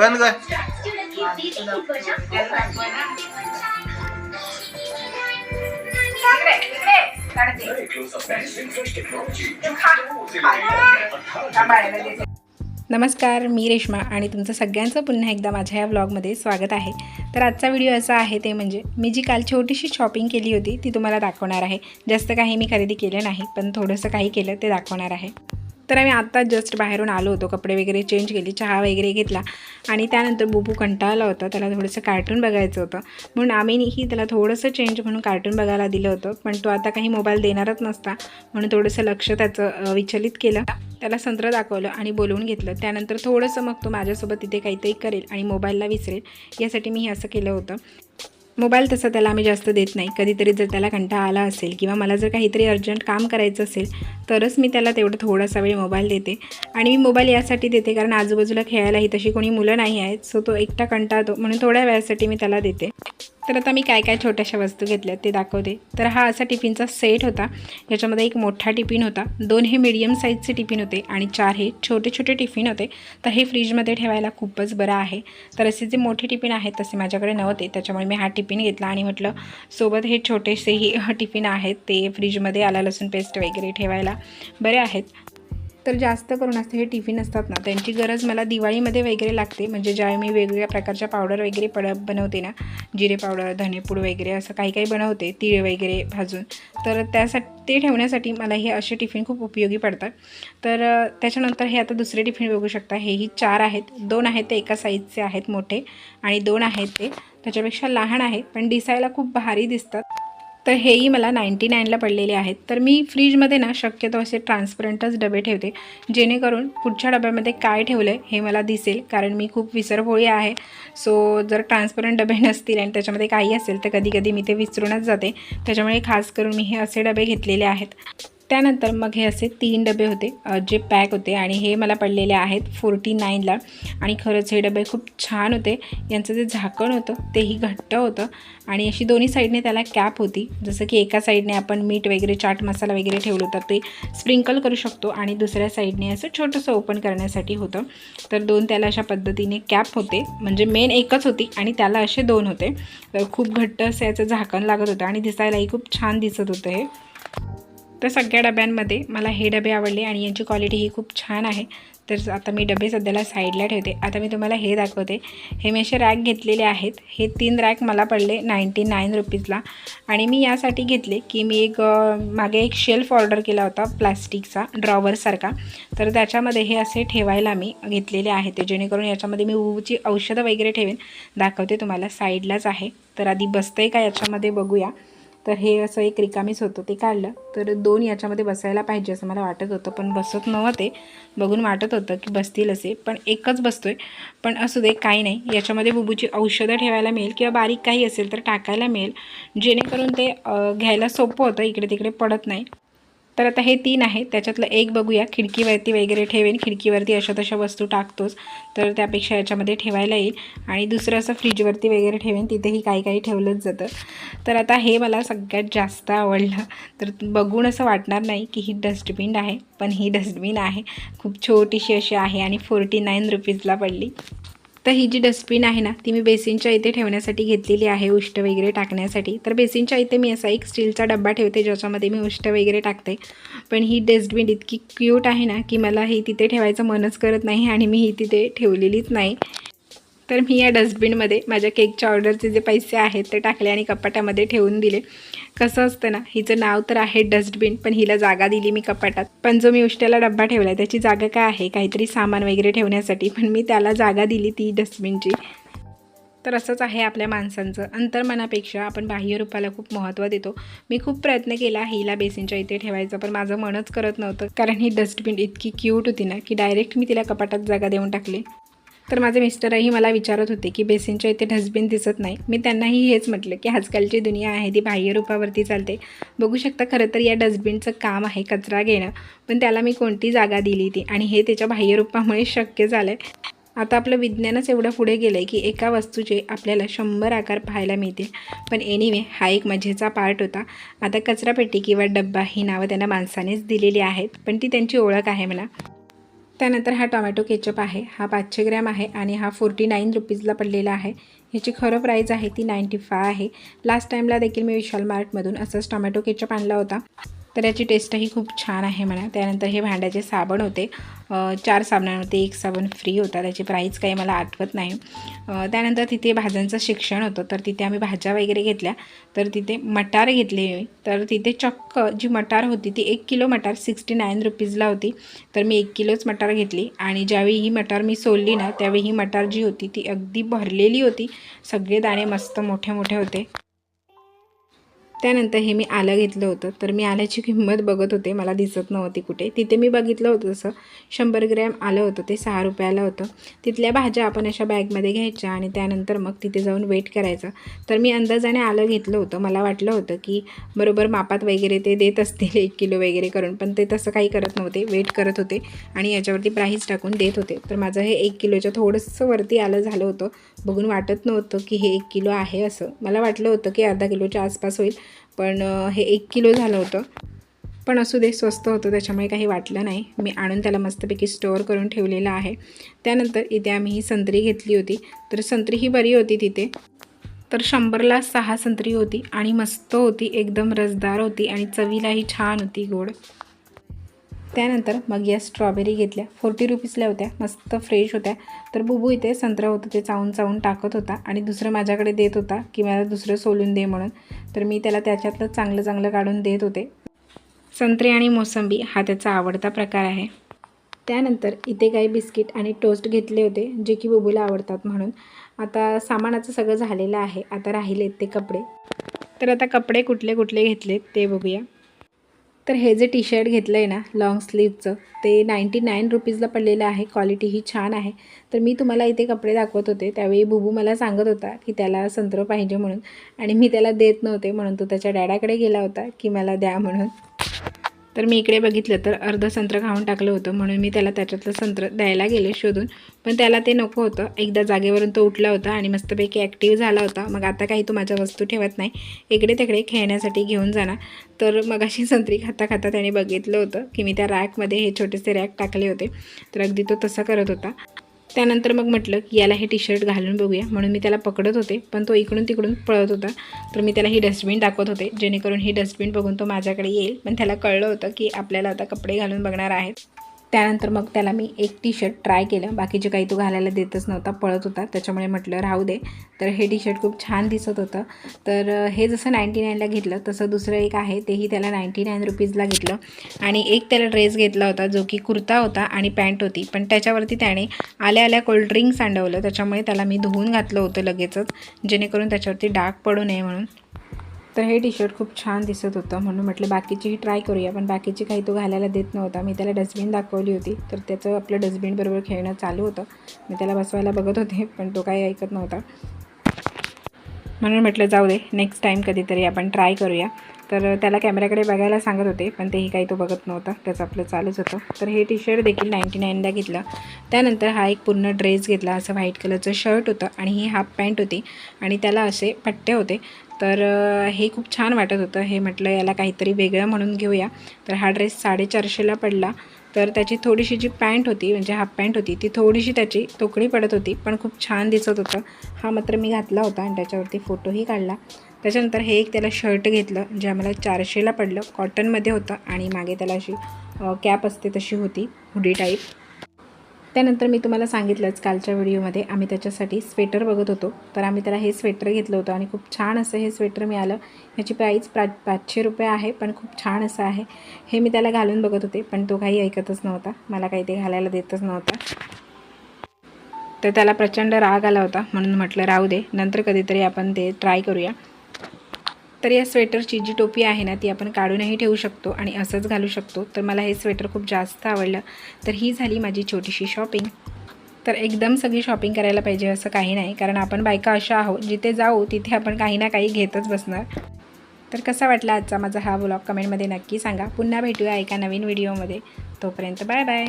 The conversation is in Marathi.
बंद कर. नमस्कार मी रेश्मा आणि तुमचं सगळ्यांचं पुन्हा एकदा माझ्या या व्लॉगमध्ये स्वागत आहे. तर आजचा व्हिडिओ असा आहे ते म्हणजे मी जी काल छोटीशी शॉपिंग केली होती ती तुम्हाला दाखवणार आहे. जास्त काही मी खरेदी केलं नाही पण थोडंसं काही केलं ते दाखवणार आहे. तर आम्ही आत्ताच जस्ट बाहेरून आलो होतो कपडे वगैरे चेंज केली चहा वगैरे घेतला. आणि त्यानंतर बुबू कंटाळला होता त्याला थोडंसं कार्टून बघायचं होतं. म्हणून आम्हीही त्याला थोडंसं चेंज म्हणून कार्टून बघायला दिलं होतं. पण तो आता काही मोबाईल देणारच नसता म्हणून थोडंसं लक्ष त्याचं विचलित केलं. त्याला संत्र दाखवलं आणि बोलवून घेतलं. त्यानंतर थोडंसं मग तो माझ्यासोबत तिथे काहीतरी करेल आणि मोबाईलला विसरेल. यासाठी मी हे असं केलं होतं. मोबाईल तसा त्याला आम्ही जास्त देत नाही. कधीतरी जर त्याला कंटाळा आला असेल किंवा मला जर काहीतरी अर्जंट काम करायचं असेल तरच मी त्याला तेवढं थोडासा वेळ मोबाईल देते. आणि मी मोबाईल यासाठी देते कारण आजूबाजूला खेळायलाही तशी कोणी मुलं नाही आहेत सो तो एकटा कंटाळतो म्हणून थोड्या वेळासाठी मी त्याला देते. तर आता मी काय काय छोट्याशा वस्तू घेतल्या ते दाखवते. तर हा असा टिफिनचा सेट होता. याच्यामध्ये एक मोठा टिफिन होता. दोन हे मीडियम साईजचे टिफिन होते आणि चार हे छोटे छोटे टिफिन होते. तर हे फ्रीजमध्ये ठेवायला खूपच बरं आहे. तर असे जे मोठे टिफिन आहेत तसे माझ्याकडे नव्हते. त्याच्यामुळे मी हा टिफिन घेतला आणि म्हटलं सोबत हे छोटेसेही टिफिन आहेत ते फ्रीजमध्ये आला लसूण पेस्ट वगैरे ठेवायला बरे आहेत. तर जास्त करून असते हे टिफिन असतात ना त्यांची गरज मला दिवाळीमध्ये वगैरे लागते. म्हणजे ज्यावेळी मी वेगवेगळ्या प्रकारच्या पावडर वगैरे पड बनवते ना जिरे पावडर धनेपूड वगैरे असं काही काही बनवते तिळ वगैरे भाजून. तर त्यासाठी ते ठेवण्यासाठी मला हे असे टिफिन खूप उपयोगी पडतात. तर त्याच्यानंतर हे आता दुसरे टिफिन बघू शकता. हेही चार आहेत. दोन आहेत ते एका साईजचे आहेत मोठे आणि दोन आहेत ते त्याच्यापेक्षा लहान आहेत. पण दिसायला खूप भारी दिसतात. तर हेही मला नाईंटी नाईनला पडलेले आहेत. तर मी फ्रीजमध्ये ना शक्यतो असे ट्रान्सपरंटच डबे ठेवते. जेणेकरून पुढच्या डब्यामध्ये काय ठेवलं आहे हे मला दिसेल कारण मी खूप विसरभोळी आहे. सो जर ट्रान्सपरंट डबे नसतील आणि त्याच्यामध्ये काही असेल तर कधी कधी मी ते विसरूनच जाते. त्याच्यामुळे खास करून मी हे असे डबे घेतलेले आहेत. त्यानंतर मग हे असे तीन डबे होते जे पॅक होते आणि हे मला पडलेले आहेत फोर्टी नाईनला. आणि खरंच हे डबे खूप छान होते. यांचं जे झाकण होतं तेही घट्ट होतं आणि अशी दोन्ही साईडने त्याला कॅप होती. जसं की एका साईडने आपण मीठ वगैरे चाट मसाला वगैरे ठेवलं तर ते स्प्रिंकल करू शकतो आणि दुसऱ्या साईडने असं छोटंसं ओपन करण्यासाठी होतं. तर दोन त्याला अशा पद्धतीने कॅप होते. म्हणजे मेन एकच होती आणि त्याला असे दोन होते. तर खूप घट्ट असं याचं झाकण लागत होतं आणि दिसायलाही खूप छान दिसत होतं हे. तर सगळ्या डब्यांमध्ये मला हे डबे आवडले आणि यांची क्वालिटी ही खूप छान आहे. तर आता मी डबे सध्याला साईडला ठेवते. आता मी तुम्हाला हे दाखवते. हे मी असे रॅक घेतलेले आहेत. हे तीन रॅक मला पडले नाईंटी नाईन रुपीजला आणि मी यासाठी घेतले की मी एक मागे एक शेल्फ ऑर्डर केला होता प्लास्टिकचा ड्रॉवरसारखा तर त्याच्यामध्ये हे असे ठेवायला मी घेतलेले आहे ते. जेणेकरून याच्यामध्ये मी ऊची औषधं वगैरे ठेवेन. दाखवते तुम्हाला साईडलाच आहे. तर आधी बसतं आहे का याच्यामध्ये बघूया. तर हे असं एक रिकामीच होतं ते काढलं. तर दोन याच्यामध्ये बसायला पाहिजे असं मला वाटत होतं पण बसत नव्हते. बघून वाटत होतं की बसतील असे पण एकच बसतो आहे पण असू दे काही नाही. याच्यामध्ये बुबूची औषधं ठेवायला मिळेल किंवा बारीक काही असेल तर टाकायला मिळेल. जेणेकरून ते घ्यायला सोपं होतं इकडे तिकडे पडत नाही. तर आता हे तीन आहे त्याच्यातलं एक बघूया. खिडकीवरती वगैरे ठेवेन. खिडकीवरती अशा तशा वस्तू टाकतोच. तर त्यापेक्षा याच्यामध्ये ठेवायला येईल. आणि दुसरं असं फ्रीजवरती वगैरे ठेवेन. तिथेही काही काही ठेवलंच जातं. तर आता हे मला सगळ्यात जास्त आवडलं. तर बघून असं वाटणार नाही की ही डस्टबिन आहे. पण ही डस्टबिन आहे. खूप छोटीशी अशी आहे आणि फोर्टी नाईन रुपीजला पडली. तर ही जी डस्टबिन आहे ना ती मी बेसिनच्या इथे ठेवण्यासाठी घेतलेली आहे उष्ट वगैरे टाकण्यासाठी. तर बेसिनच्या इथे मी असा एक स्टीलचा डब्बा ठेवते ज्याच्यामध्ये मी उष्ट वगैरे टाकते. पण ही डस्टबिन इतकी क्यूट आहे ना की मला ही तिथे ठेवायचं मनच करत नाही आणि मी ही तिथे ठेवलेलीच नाही. तर मी या डस्टबिनमध्ये माझ्या केकच्या ऑर्डरचे जे पैसे आहेत ते टाकले आणि कपाटामध्ये ठेवून दिले. कसं असतं ना हिचं नाव तर आहे डस्टबिन पण हिला जागा दिली मी कपाटात. पण जो मी उष्ट्याला डब्बा ठेवला आहे त्याची जागा काय आहे? काहीतरी सामान वगैरे ठेवण्यासाठी पण मी त्याला जागा दिली ती डस्टबिनची. तर असंच आहे आपल्या माणसांचं. अंतर्मनापेक्षा आपण बाह्य रूपाला खूप महत्त्व देतो. मी खूप प्रयत्न केला हिला बेसिनच्या इथे ठेवायचा पण माझं मनच करत नव्हतं. कारण ही डस्टबिन इतकी क्यूट होती ना की डायरेक्ट मी तिला कपाटात जागा देऊन टाकली. तर माझे मिस्टरही मला विचारत होते की बेसिनच्या इथे डस्टबिन दिसत नाही. मी त्यांनाही हेच म्हटलं की आजकालची दुनिया आहे ती बाह्य रूपावरती चालते. बघू शकता खरं तर या डस्टबिनचं काम आहे कचरा घेणं. पण त्याला मी कोणती जागा दिली ती? आणि हे त्याच्या बाह्य रूपामुळे शक्य झालं आहे आता आपलं विज्ञानच एवढं पुढे गेलं आहे की एका वस्तूचे आपल्याला शंभर आकार पाहायला मिळतील. पण एनिवे हा एक मजेचा पार्ट होता. आता कचरापेटी किंवा डब्बा ही नावं त्यांना माणसानेच दिलेली आहेत. पण ती त्यांची ओळख आहे मला त्यानंतर हा टोमॅटो केचप आहे हा पाचशे ग्रॅम आहे आणि हा फोर्टी नाईन रुपीजला पडलेला आहे. ह्याची खरं प्राईज आहे ती नाईंटी फाय आहे लास्ट टाईमला देखील मी विशाल मार्टमधून असंच टोमॅटो केचप आणला होता. तर याची टेस्टही खूप छान आहे म्हणा. त्यानंतर हे भांड्याचे साबण होते. चार साबणांमध्ये एक साबण फ्री होता. त्याची प्राईस काही मला आठवत नाही. त्यानंतर तिथे भाज्यांचं शिक्षण होतं. तर तिथे आम्ही भाज्या वगैरे घेतल्या. तर तिथे मटार घेतले तर तिथे चक्क जी मटार होती ती एक किलो मटार सिक्स्टी नाईन रुपीजला होती. तर मी एक किलोच मटार घेतली. आणि ज्यावेळी ही मटार मी सोलली ना त्यावेळी ही मटार जी होती ती अगदी भरलेली होती. सगळे दाणे मस्त मोठे मोठे होते. त्यानंतर हे मी आलं घेतलं होतं. तर मी आल्याची किंमत बघत होते. मला दिसत नव्हती कुठे. तिथे मी बघितलं होतं जसं शंभर ग्रॅम आलं होतं. ते सहा रुपयाला होतं. तिथल्या भाज्या आपण अशा बॅगमध्ये घ्यायच्या आणि त्यानंतर मग तिथे जाऊन वेट करायचं. तर मी अंदाजाने आलं घेतलं होतं. मला वाटलं होतं की बरोबर मापात वगैरे ते देत असतील एक किलो वगैरे करून. पण ते तसं काही करत नव्हते. वेट करत होते आणि याच्यावरती प्राईस टाकून देत होते. तर माझं हे एक किलोच्या थोडंसं वरती आलं झालं होतं. बघून वाटत नव्हतं की हे एक किलो आहे असं. मला वाटलं होतं की अर्धा किलोच्या आसपास होईल. पण हे एक किलो झालं होतं. पण असू दे स्वस्त होतं त्याच्यामुळे काही वाटलं नाही. मी आणून त्याला मस्तपैकी स्टोअर करून ठेवलेलं आहे. त्यानंतर इथे आम्ही ही संत्री घेतली होती. तर संत्री ही बरी होती तिथे. तर शंभरला सहा संत्री होती आणि मस्त होती एकदम रसदार होती आणि चवीलाही छान होती गोड. त्यानंतर मग या स्ट्रॉबेरी घेतल्या. फोर्टी रुपीजल्या होत्या. मस्त फ्रेश होत्या. तर बुबू इथे संत्रा होतं ते चावून चावून टाकत होता आणि दुसरं माझ्याकडे देत होता की मला दुसरं सोलून दे म्हणून. तर मी त्याला त्याच्यातलं चांगलं चांगलं काढून देत होते. संत्रे आणि मोसंबी हा त्याचा आवडता प्रकार आहे. त्यानंतर इथे काही बिस्किट आणि टोस्ट घेतले होते जे की बुबूला आवडतात म्हणून. आता सामानाचं सगळं झालेलं आहे. आता राहिलेत ते कपडे. तर आता कपडे कुठले कुठले घेतलेत ते बघूया. तर हे जे टी शर्ट घेतलं आहे ना लाँग स्लीवचं ते नाईंटी नाईन रुपीजला पडलेलं आहे. क्वालिटी ही छान आहे. तर मी तुम्हाला इथे कपडे दाखवत होते. त्यावेळी बुबू मला सांगत होता की त्याला संत्र पाहिजे म्हणून. आणि मी त्याला देत नव्हते म्हणून तो त्याच्या डॅडाकडे गेला होता की मला द्या म्हणून. तर मी इकडे बघितलं तर अर्ध संत्र खाऊन टाकलं होतं. म्हणून मी त्याला त्याच्यातलं संत्र द्यायला गेले शोधून. पण त्याला ते नको होतं. एकदा जागेवरून तो उठला होता आणि मस्तपैकी ॲक्टिव्ह झाला होता. मग आता काही तो माझ्या वस्तू ठेवत नाही. इकडे तिकडे खेळण्यासाठी घेऊन जाणार. तर मग अशी संत्री खाता खाता त्याने बघितलं होतं की मी त्या रॅकमध्ये हे छोटेसे रॅक टाकले होते. तर अगदी तो तसा करत होता. त्यानंतर मग म्हटलं की याला हे टी शर्ट घालून बघूया. म्हणून मी त्याला पकडत होते पण तो इकडून तिकडून पळत होता. तर मी त्याला ही डस्टबिन दाखवत होते जेणेकरून ही डस्टबिन बघून तो माझ्याकडे येईल. पण त्याला कळलं होतं की आपल्याला आता कपडे घालून बघणार आहेत. त्यानंतर मग त्याला मी एक टी शर्ट ट्राय केलं. बाकीचे काही तो घालायला देतच नव्हता पळत होता. त्याच्यामुळे म्हटलं राहू दे. तर हे टी शर्ट खूप छान दिसत होतं. तर हे जसं नाईंटी नाईनला घेतलं तसं दुसरं एक आहे तेही त्याला नाईंटी नाईन रुपीजला घेतलं. आणि एक त्याला ड्रेस घेतला होता जो की कुर्ता होता आणि पॅन्ट होती. पण त्याच्यावरती त्याने आल्या आल्या कोल्ड्रिंक सांडवलं त्याच्यामुळे त्याला मी धुवून घातलं होतं लगेचच जेणेकरून त्याच्यावरती डाग पडू नये म्हणून. तर हे टी शर्ट खूप छान दिसत होतं म्हणून म्हटलं बाकीचीही ट्राय करूया. पण बाकीची काही तो घालायला देत नव्हता. मी त्याला डस्टबिन दाखवली होती. तर त्याचं आपलं डस्टबिनबरोबर खेळणं चालू होतं. मी त्याला बसवायला बघत होते पण तो काही ऐकत नव्हता. म्हणून म्हटलं जाऊ दे नेक्स्ट टाईम कधीतरी आपण ट्राय करूया. तर त्याला कॅमेऱ्याकडे बघायला सांगत होते पण तेही काही तो बघत नव्हता. त्याचं आपलं चालूच होतं. तर हे टी शर्ट देखील नाईंटी नाईनला घेतलं. त्यानंतर हा एक पूर्ण ड्रेस घेतला असं व्हाईट कलरचं शर्ट होतं आणि ही हाफ पॅन्ट होती. आणि त्याला असे पट्टे होते. तर हे खूप छान वाटत होतं. हे म्हटलं याला काहीतरी वेगळं म्हणून घेऊया. तर हा ड्रेस साडेचारशेला पडला. तर त्याची थोडीशी जी पॅन्ट होती म्हणजे हाफ पॅन्ट होती ती थोडीशी त्याची तोकडी पडत होती पण खूप छान दिसत होतं. हा मात्र मी घातला होता आणि त्याच्यावरती फोटोही काढला. त्याच्यानंतर हे एक त्याला शर्ट घेतलं जे आम्हाला चारशेला पडलं. कॉटनमध्ये होतं आणि मागे त्याला अशी कॅप असते तशी होती हुडी टाईप. त्यानंतर मी तुम्हाला सांगितलंच कालच्या व्हिडिओमध्ये आम्ही त्याच्यासाठी स्वेटर बघत होतो. तर आम्ही त्याला हे स्वेटर घेतलं होतं आणि खूप छान असं हे स्वेटर मिळालं. ह्याची प्राईस पा पाचशे रुपये आहे पण खूप छान असं आहे. हे मी त्याला घालून बघत होते पण तो काही ऐकतच नव्हता. मला काही ते घालायला देतच नव्हता. तर त्याला प्रचंड राग आला होता म्हणून म्हटलं राहू दे नंतर कधीतरी आपण ते ट्राय करूया. तर या स्वेटरची जी टोपी आहे ना ती आपण काढूनही ठेवू शकतो आणि असंच घालू शकतो. तर मला हे स्वेटर खूप जास्त आवडलं. तर ही झाली माझी छोटीशी शॉपिंग. तर एकदम सगळी शॉपिंग करायला पाहिजे असं काही नाही. कारण आपण बायका अशा आहोत जिथे जाऊ तिथे आपण काही ना काही घेतच बसणार. तर कसा वाटला आजचा माझा हा ब्लॉग कमेंटमध्ये नक्की सांगा. पुन्हा भेटूया एका नवीन व्हिडिओमध्ये तोपर्यंत बाय बाय.